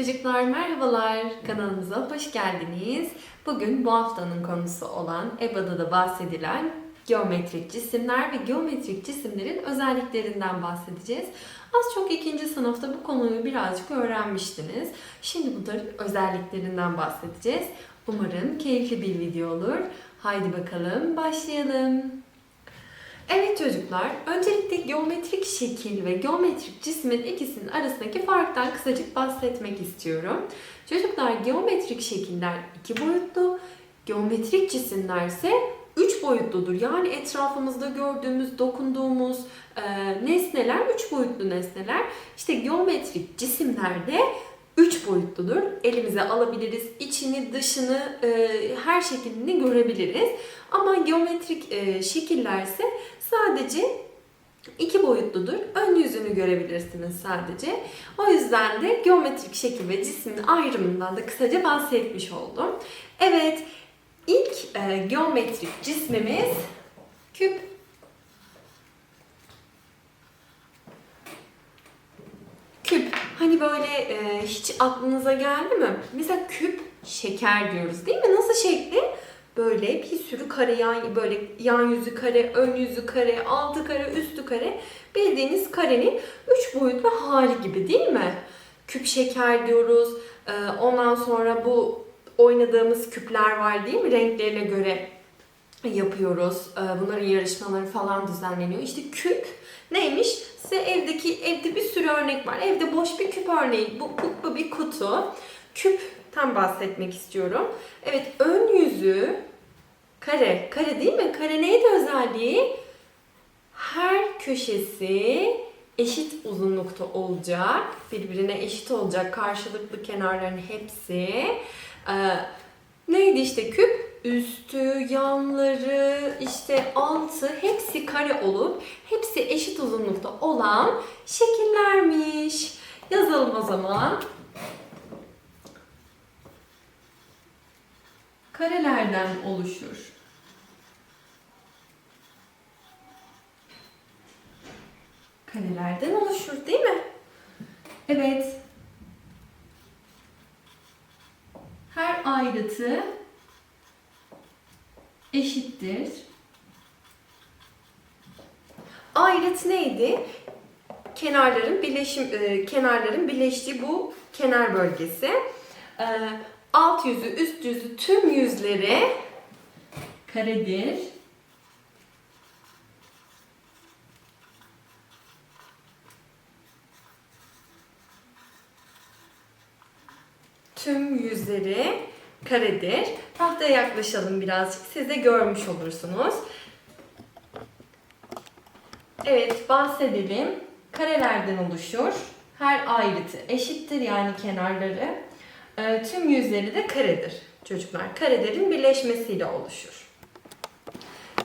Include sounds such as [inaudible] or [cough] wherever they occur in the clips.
Çocuklar merhabalar, kanalımıza hoş geldiniz. Bugün bu haftanın konusu olan EBA'da da bahsedilen geometrik cisimler ve geometrik cisimlerin özelliklerinden bahsedeceğiz. Az çok ikinci sınıfta bu konuyu birazcık öğrenmiştiniz. Şimdi bunların özelliklerinden bahsedeceğiz. Umarım keyifli bir video olur. Haydi bakalım başlayalım. Evet çocuklar, öncelikle geometrik şekil ve geometrik cismin ikisinin arasındaki farktan kısacık bahsetmek istiyorum. Çocuklar geometrik şekiller iki boyutlu, geometrik cisimler ise üç boyutludur. Yani etrafımızda gördüğümüz, dokunduğumuz e, nesneler üç boyutlu nesneler. İşte geometrik cisimlerde üç boyutludur. Elimize alabiliriz, içini, dışını, e, her şeklini görebiliriz. Ama geometrik e, şekiller ise sadece iki boyutludur. Ön yüzünü görebilirsiniz sadece. O yüzden de geometrik şekil ve cismin ayrımından da kısaca bahsetmiş oldum. Evet, ilk e, geometrik cismimiz küp. Küp. Hani böyle e, hiç aklınıza geldi mi? Mesela küp şeker diyoruz değil mi? Nasıl şekli? Böyle bir sürü kare yan böyle yan yüzü kare, ön yüzü kare, altı kare, üstü kare. Bildiğiniz karenin üç boyutlu hali gibi değil mi? Küp şeker diyoruz. E, ondan sonra bu oynadığımız küpler var değil mi? Renklerine göre yapıyoruz. E, bunların yarışmaları falan düzenleniyor. İşte küp neymiş? Size evdeki evde bir örnek var. Evde boş bir küp örneği. Bu, bu, bu bir kutu. Küpten bahsetmek istiyorum. Evet ön yüzü kare. Kare değil mi? Kare neydi özelliği? Her köşesi eşit uzunlukta olacak. Birbirine eşit olacak. Karşılıklı kenarların hepsi. Ee, neydi işte küp? Üstü, yanları, işte altı hepsi kare olup hepsi eşit uzunlukta olan şekillermiş. Yazalım o zaman. Karelerden oluşur. Karelerden oluşur değil mi? Evet. Her ayrıtı eşittir. Ayrıt neydi? Kenarların birleşim e, kenarların birleştiği bu kenar bölgesi. E, alt yüzü, üst yüzü tüm yüzleri karedir. Tüm yüzleri karedir. Tahtaya yaklaşalım birazcık. Siz de görmüş olursunuz. Evet bahsedelim. Karelerden oluşur. Her ayrıtı eşittir yani kenarları. E, tüm yüzleri de karedir çocuklar. Karelerin birleşmesiyle oluşur.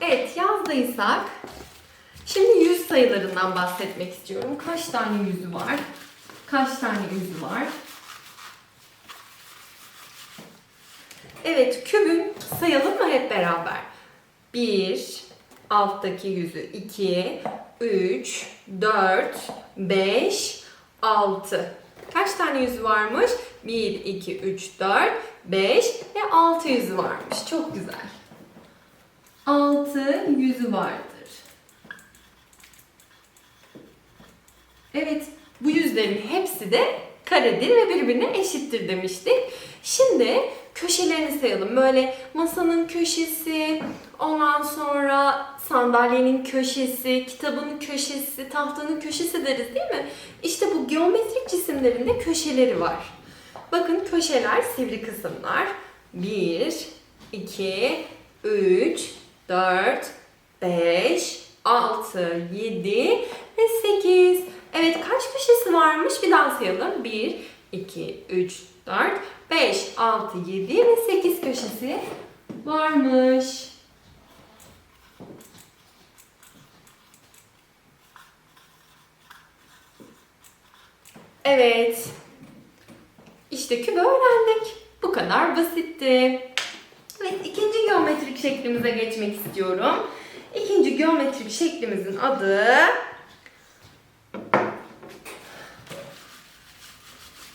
Evet yazdıysak şimdi yüz sayılarından bahsetmek istiyorum. Kaç tane yüzü var? Kaç tane yüzü var? Evet, kübün sayalım mı hep beraber? 1, alttaki yüzü 2, 3, 4, 5, 6. Kaç tane yüzü varmış? 1, 2, 3, 4, 5 ve 6 yüzü varmış. Çok güzel. 6 yüzü vardır. Evet, bu yüzlerin hepsi de karedir ve birbirine eşittir demiştik. Şimdi köşelerini sayalım. Böyle masanın köşesi, ondan sonra sandalyenin köşesi, kitabın köşesi, tahtanın köşesi deriz değil mi? İşte bu geometrik cisimlerin de köşeleri var. Bakın köşeler sivri kısımlar. 1, 2, 3, 4, 5, 6, 7 ve 8. Evet kaç köşesi varmış? Bir daha sayalım. 1, 2, 3, 4, 5, 6, 7 ve 8 köşesi varmış. Evet. İşte kübü öğrendik. Bu kadar basitti. Evet, ikinci geometrik şeklimize geçmek istiyorum. İkinci geometrik şeklimizin adı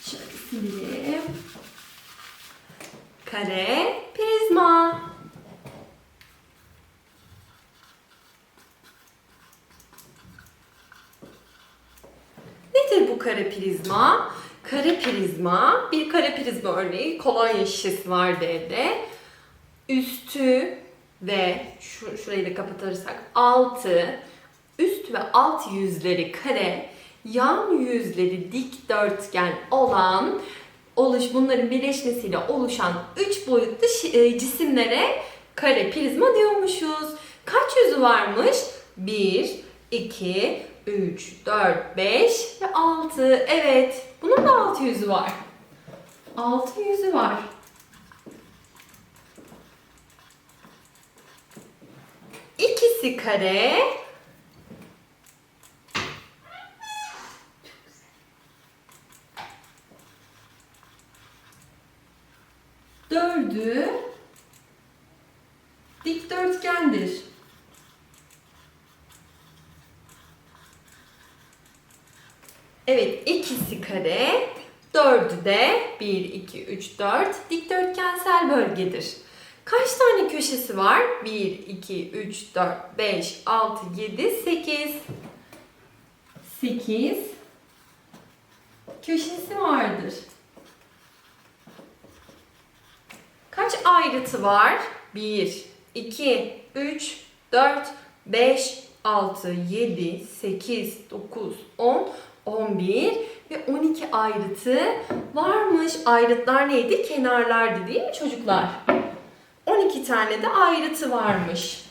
Şöyle Silelim. Kare, prizma. Nedir bu kare prizma? Kare prizma, bir kare prizma örneği kolonya şişesi vardı evde. Üstü ve şu, şurayı da kapatırsak altı, üst ve alt yüzleri kare, yan yüzleri dikdörtgen olan oluş bunların birleşmesiyle oluşan üç boyutlu şi- e, cisimlere kare prizma diyormuşuz. Kaç yüzü varmış? 1, 2, 3, 4, 5 ve 6. Evet. Bunun da 6 yüzü var. 6 yüzü var. İkisi kare. Dördü dikdörtgendir. Evet, ikisi kare, dördü de 1, 2, 3, 4 dikdörtgensel bölgedir. Kaç tane köşesi var? 1, 2, 3, 4, 5, 6, 7, 8. 8 köşesi vardır. Kaç ayrıtı var? 1, 2, 3, 4, 5, 6, 7, 8, 9, 10, 11 ve 12 ayrıtı varmış. Ayrıtlar neydi? Kenarlardı değil mi çocuklar? 12 tane de ayrıtı varmış.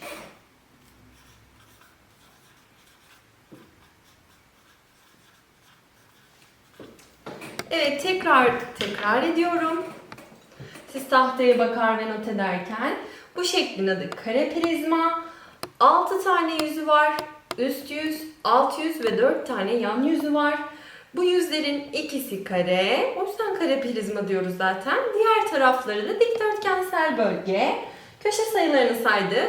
Evet tekrar tekrar ediyorum. Siz tahtaya bakar ve not ederken bu şeklin adı kare prizma. 6 tane yüzü var. Üst yüz, alt yüz ve 4 tane yan yüzü var. Bu yüzlerin ikisi kare. O yüzden kare prizma diyoruz zaten. Diğer tarafları da dikdörtgensel bölge. Köşe sayılarını saydık.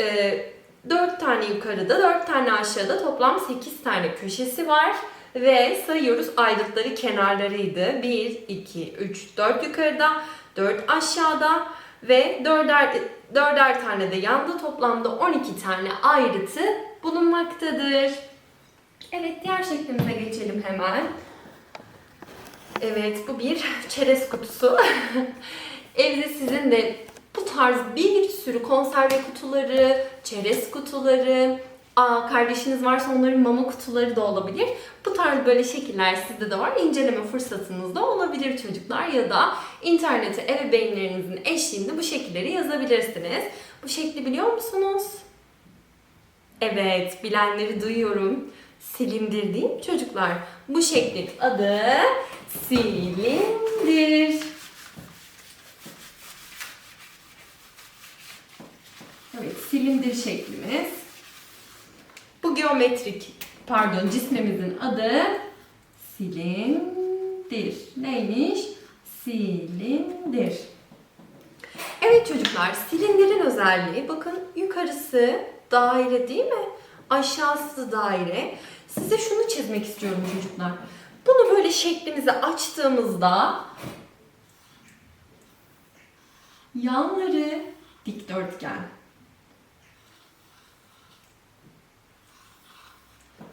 Ee, 4 tane yukarıda, 4 tane aşağıda toplam 8 tane köşesi var. Ve sayıyoruz ayrıtları kenarlarıydı. 1, 2, 3, 4 yukarıda, 4 aşağıda ve 4'er, 4'er tane de yanda toplamda 12 tane ayrıtı bulunmaktadır. Evet diğer şeklimize geçelim hemen. Evet bu bir [laughs] çerez kutusu. [laughs] Evde sizin de bu tarz bir sürü konserve kutuları, çerez kutuları, kardeşiniz varsa onların mama kutuları da olabilir. Bu tarz böyle şekiller sizde de var. İnceleme fırsatınız da olabilir çocuklar ya da internete ebeveynlerinizin eşliğinde bu şekilleri yazabilirsiniz. Bu şekli biliyor musunuz? Evet, bilenleri duyuyorum. Silindir değil çocuklar? Bu şeklin adı silindir. Evet, silindir şeklimiz. Geometrik, pardon cismimizin adı silindir. Neymiş? Silindir. Evet çocuklar, silindirin özelliği bakın yukarısı daire değil mi? Aşağısı daire. Size şunu çizmek istiyorum çocuklar. Bunu böyle şeklimizi açtığımızda yanları dikdörtgen.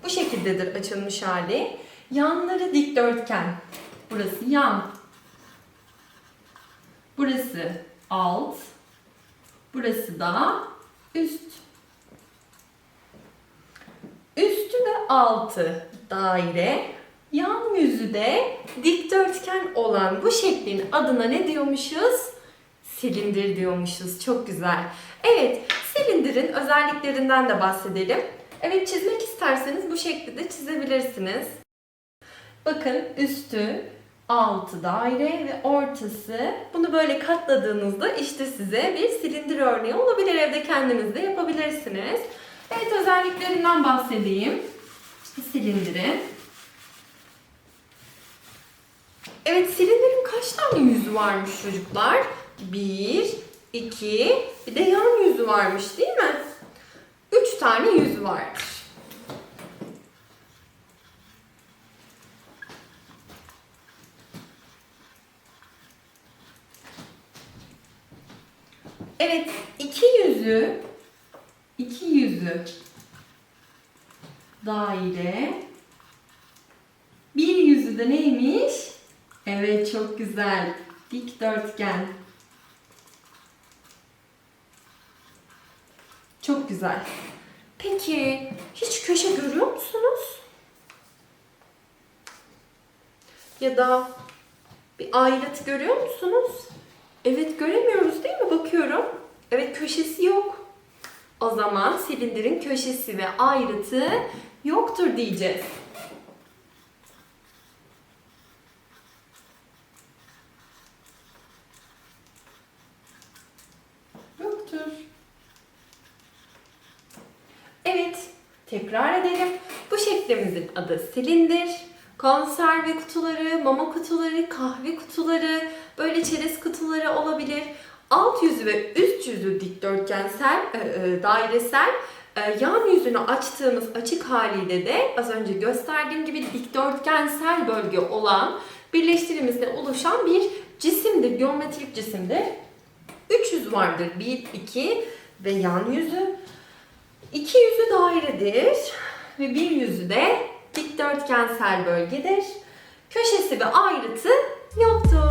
Bu şekildedir açılmış hali. Yanları dikdörtgen. Burası yan. Burası alt. Burası da üst. Üstü ve altı daire. Yan yüzü de dikdörtgen olan bu şeklin adına ne diyormuşuz? Silindir diyormuşuz. Çok güzel. Evet, silindirin özelliklerinden de bahsedelim. Evet, çizmek isterseniz bu şekilde de çizebilirsiniz. Bakın üstü, altı daire ve ortası. Bunu böyle katladığınızda işte size bir silindir örneği olabilir. Evde kendiniz de yapabilirsiniz. Evet özelliklerinden bahsedeyim. Silindirin. Evet silindirin kaç tane yüzü varmış çocuklar? Bir, iki, bir de yan yüzü varmış değil mi? üç tane yüz vardır. Evet, iki yüzü, iki yüzü daire. Bir yüzü de neymiş? Evet, çok güzel. Dikdörtgen. Çok güzel. Peki, hiç köşe görüyor musunuz? Ya da bir ayrıt görüyor musunuz? Evet göremiyoruz değil mi? Bakıyorum. Evet köşesi yok. O zaman silindirin köşesi ve ayrıtı yoktur diyeceğiz. Yoktur. Evet, tekrar edelim. Bu şeklimizin adı silindir. Konserve kutuları, mama kutuları, kahve kutuları, böyle çerez kutuları olabilir. Alt yüzü ve üst yüzü dikdörtgensel, e, e, dairesel, e, yan yüzünü açtığımız açık haliyle de az önce gösterdiğim gibi dikdörtgensel bölge olan birleştirimizde oluşan bir cisimdir, geometrik cisimdir. Üç yüz vardır. Bir, iki ve yan yüzü. İki yüzü dairedir ve bir yüzü de dikdörtgensel bölgedir. Köşesi ve ayrıtı yoktur.